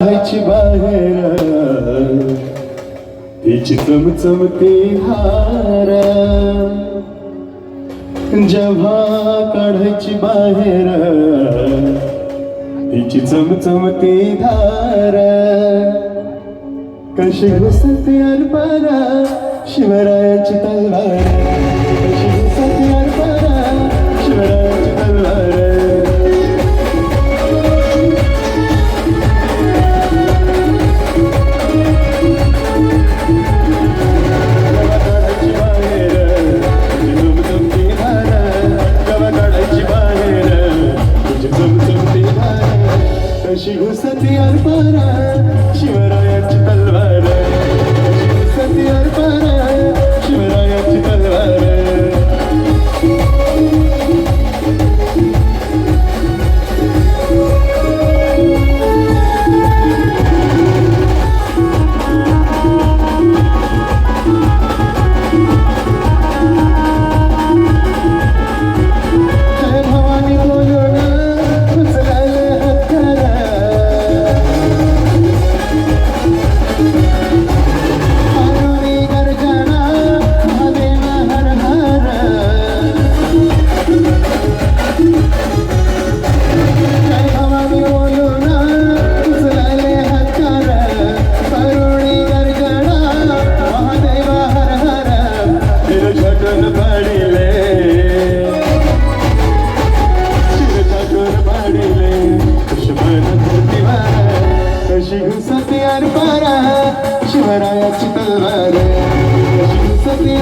काढायची बाहेर. तिची चमचमती हार. जेव्हा काढायची बाहेर तिची चमचमती धार. कशी घुसते अरपारा शिवरायाची तलवार. शिवसती घुसती अरपारा ठाकूर पडिले. शिव ठाकूर पडिले. दुश्मन धरतीवर कशी घुसती अरपारा शिवरायाची तलवार. कशी घुसती